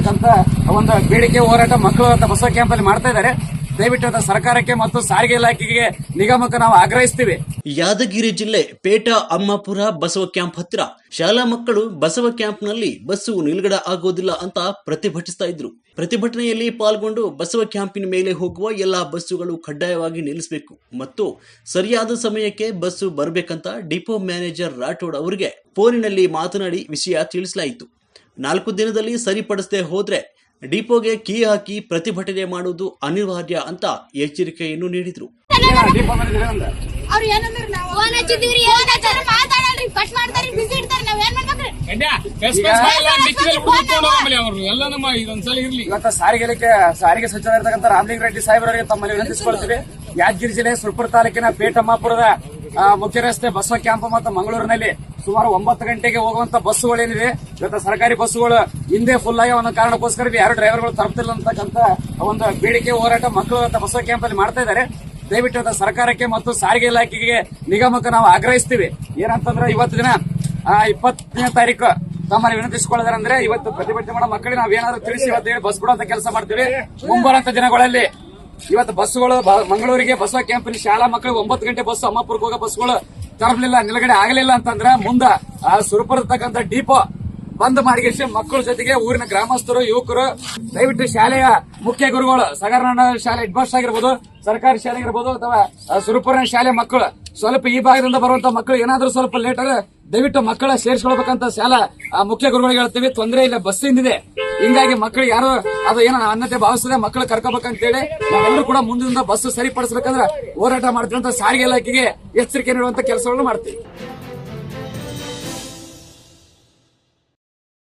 ಅಂತ ಒಂದು ಬೇಡಿಕೆ ಹೋರಾಟ ಮಕ್ಕಳು ಅಂತ ಬಸವ ಕ್ಯಾಂಪ್ ಅಲ್ಲಿ ಮಾಡ್ತಾ ಇದ್ದಾರೆ. ದಯವಿಟ್ಟು ಸರ್ಕಾರಕ್ಕೆ ಮತ್ತು ಸಾರಿಗೆ ಇಲಾಖೆಗೆ ನಿಗಮಕ್ಕೆ ನಾವು ಆಗ್ರಹಿಸ್ತೀವಿ. ಯಾದಗಿರಿ ಜಿಲ್ಲೆ ಪೇಟಾ ಅಮ್ಮಾಪುರ ಬಸವ ಕ್ಯಾಂಪ್ ಹತ್ತಿರ ಶಾಲಾ ಮಕ್ಕಳು ಬಸವ ಕ್ಯಾಂಪ್ನಲ್ಲಿ ಬಸ್ಸು ನಿಲ್ಗಡ ಆಗೋದಿಲ್ಲ ಅಂತ ಪ್ರತಿಭಟಿಸ್ತಾ ಇದ್ರು. ಪ್ರತಿಭಟನೆಯಲ್ಲಿ ಪಾಲ್ಗೊಂಡು ಬಸವ ಕ್ಯಾಂಪಿನ ಮೇಲೆ ಹೋಗುವ ಎಲ್ಲಾ ಬಸ್ಸುಗಳು ಕಡ್ಡಾಯವಾಗಿ ನಿಲ್ಲಿಸಬೇಕು ಮತ್ತು ಸರಿಯಾದ ಸಮಯಕ್ಕೆ ಬಸ್ಸು ಬರಬೇಕಂತ ಡಿಪೋ ಮ್ಯಾನೇಜರ್ ರಾಠೋಡ್ ಅವರಿಗೆ ಫೋನಿನಲ್ಲಿ ಮಾತನಾಡಿ ವಿಷಯ ತಿಳಿಸಲಾಯಿತು. ನಾಲ್ಕು ದಿನದಲ್ಲಿ ಸರಿಪಡಿಸದೆ ಹೋದ್ರೆ ಡಿಪೋಗೆ ಕೀ ಹಾಕಿ ಪ್ರತಿಭಟನೆ ಮಾಡುವುದು ಅನಿವಾರ್ಯ ಅಂತ ಎಚ್ಚರಿಕೆಯನ್ನು ನೀಡಿದ್ರು. ಅವ್ರು ಏನಂದ್ರ ನಾವು? ಫೋನ್ ಹಚ್ಚಿದೀವ್ರಿ ಏನ್ ಹಚ್ಚಾರ ಮಾತಾಡಲ್ರಿ ಕಟ್ ಮಾಡ್ತಾರಿ ಬಿಸಿ ಇಡ್ತಾರ ನಾವ್ ಏನ್ ಮಾಡ್ಬೇಕ್ರಿ? ಅವರು. ಎಲ್ಲ ನಮ್ಮ ಇದೊಂದ್ಸಲ ಇರ್ಲಿ. ಇವತ್ತು ಸಾರಿಗೆ ಸಾರಿಗೆ ಸಚಿವ ಇರ್ತಕ್ಕಂಥ ರಾಮಲಿಂಗ ರೆಡ್ಡಿ ಸಾಹೇಬರವರಿಗೆ ತಮ್ಮಲ್ಲಿ ವಿನಂತಿಸಿಕೊಳ್ತೀವಿ ಯಾದಗಿರಿ ಜಿಲ್ಲೆ ಸುರಪುರ ತಾಲೂಕಿನ ಪೇಟಮ್ಮಾಪುರದ ಮುಖ್ಯ ರಸ್ತೆ ಬಸವ ಕ್ಯಾಂಪ್ ಮತ್ತು ಮಂಗಳೂರಿನಲ್ಲಿ ಸುಮಾರು ಒಂಬತ್ತು ಗಂಟೆಗೆ ಹೋಗುವಂತ ಬಸ್ಸುಗಳೇನಿದೆ ಇವತ್ತು ಸರ್ಕಾರಿ ಬಸ್ಸುಗಳು ಹಿಂದೆ ಫುಲ್ ಆಗಿ ಒಂದು ಕಾರಣಕ್ಕೋಸ್ಕರ ಯಾರು ಡ್ರೈವರ್ಗಳು ತರ್ತಿಲ್ಲ ಅಂತಕ್ಕಂತ ಒಂದು ಬೇಡಿಕೆ, ಹೋರಾಟ ಮಕ್ಕಳು ಅಂತ ಬಸ್ ಕ್ಯಾಂಪ್ ಅಲ್ಲಿ ಮಾಡ್ತಾ ಇದ್ದಾರೆ. ದಯವಿಟ್ಟು ಸರ್ಕಾರಕ್ಕೆ ಮತ್ತು ಸಾರಿಗೆ ಇಲಾಖೆಗೆ ನಿಗಮಕ್ಕೆ ನಾವು ಆಗ್ರಹಿಸ್ತೀವಿ. ಏನಂತಂದ್ರೆ ಇವತ್ತು ದಿನ ಇಪ್ಪತ್ತನೇ ತಾರೀಕು ತಮ್ಮಲ್ಲಿ ಅಂದ್ರೆ ಇವತ್ತು ಪ್ರತಿಭಟನೆ ಮಾಡೋ ಮಕ್ಕಳಿಗೆ ನಾವೇನಾದ್ರೂ ತಿಳಿಸಿ ಇವತ್ತು ಹೇಳಿ ಬಸ್ ಬಿಡುವಂತ ಕೆಲಸ ಮಾಡ್ತೀವಿ. ಮುಂಬರುವಂತ ದಿನಗಳಲ್ಲಿ ಇವತ್ತು ಬಸ್ಸುಗಳು ಮಂಗಳೂರಿಗೆ ಬಸ್ ಕ್ಯಾಂಪಿನ ಶಾಲಾ ಮಕ್ಕಳಿಗೆ ಒಂಬತ್ತು ಗಂಟೆ ಬಸ್ ಅಮ್ಮಾಪುರಕ್ಕೆ ಹೋಗೋ ಬಸ್ಗಳು ತರಲಿಲ್ಲ ನಿಲುಗಡೆ ಆಗಲಿಲ್ಲ ಅಂತಂದ್ರೆ ಮುಂದ ಸುರಪುರತಕ್ಕಂಥ ಡಿಪೋ ಬಂದ್ ಮಾಡಿಗೆಸಿ ಮಕ್ಕಳ ಜೊತೆಗೆ ಊರಿನ ಗ್ರಾಮಸ್ಥರು, ಯುವಕರು, ದಯವಿಟ್ಟು ಶಾಲೆಯ ಮುಖ್ಯ ಗುರುಗಳು ಸಗರನಾಡ ಶಾಲೆ ಹೆಡ್ ಮಾಸ್ಟರ್ ಆಗಿರ್ಬೋದು, ಸರ್ಕಾರಿ ಶಾಲೆ ಆಗಿರ್ಬೋದು, ಅಥವಾ ಸುರಪುರಿನ ಶಾಲೆ ಮಕ್ಕಳು, ಸ್ವಲ್ಪ ಈ ಭಾಗದಿಂದ ಬರುವಂತ ಮಕ್ಕಳು, ಏನಾದ್ರೂ ಸ್ವಲ್ಪ ಲೇಟ್ ದಯವಿಟ್ಟು ಮಕ್ಕಳ ಸೇರಿಸ್ಕೊಳ್ಬೇಕಂತ ಶಾಲಾ ಮುಖ್ಯ ಗುರುಗಳಿಗೆ ಹೇಳ್ತೀವಿ. ತೊಂದರೆ ಇಲ್ಲ, ಬಸ್ಸಿಂದಿದೆ. ಹಿಂಗಾಗಿ ಮಕ್ಕಳಿಗೆ ಯಾರು ಅದು ಏನೋ ಅನ್ನತೆ ಭಾವಿಸಿದ್ರೆ ಮಕ್ಕಳು ಕರ್ಕೋಬೇಕಂತೇಳಿ ನಾವೆಲ್ಲರೂ ಕೂಡ ಮುಂದಿನಿಂದ ಬಸ್ ಸರಿಪಡಿಸಬೇಕಂದ್ರೆ ಹೋರಾಟ ಮಾಡ್ತೀವಿ ಅಂತ ಸಾರಿಗೆ ಇಲಾಖೆಗೆ ಎಚ್ಚರಿಕೆ ನೀಡುವಂತ ಕೆಲಸಗಳನ್ನು ಮಾಡ್ತೀವಿ.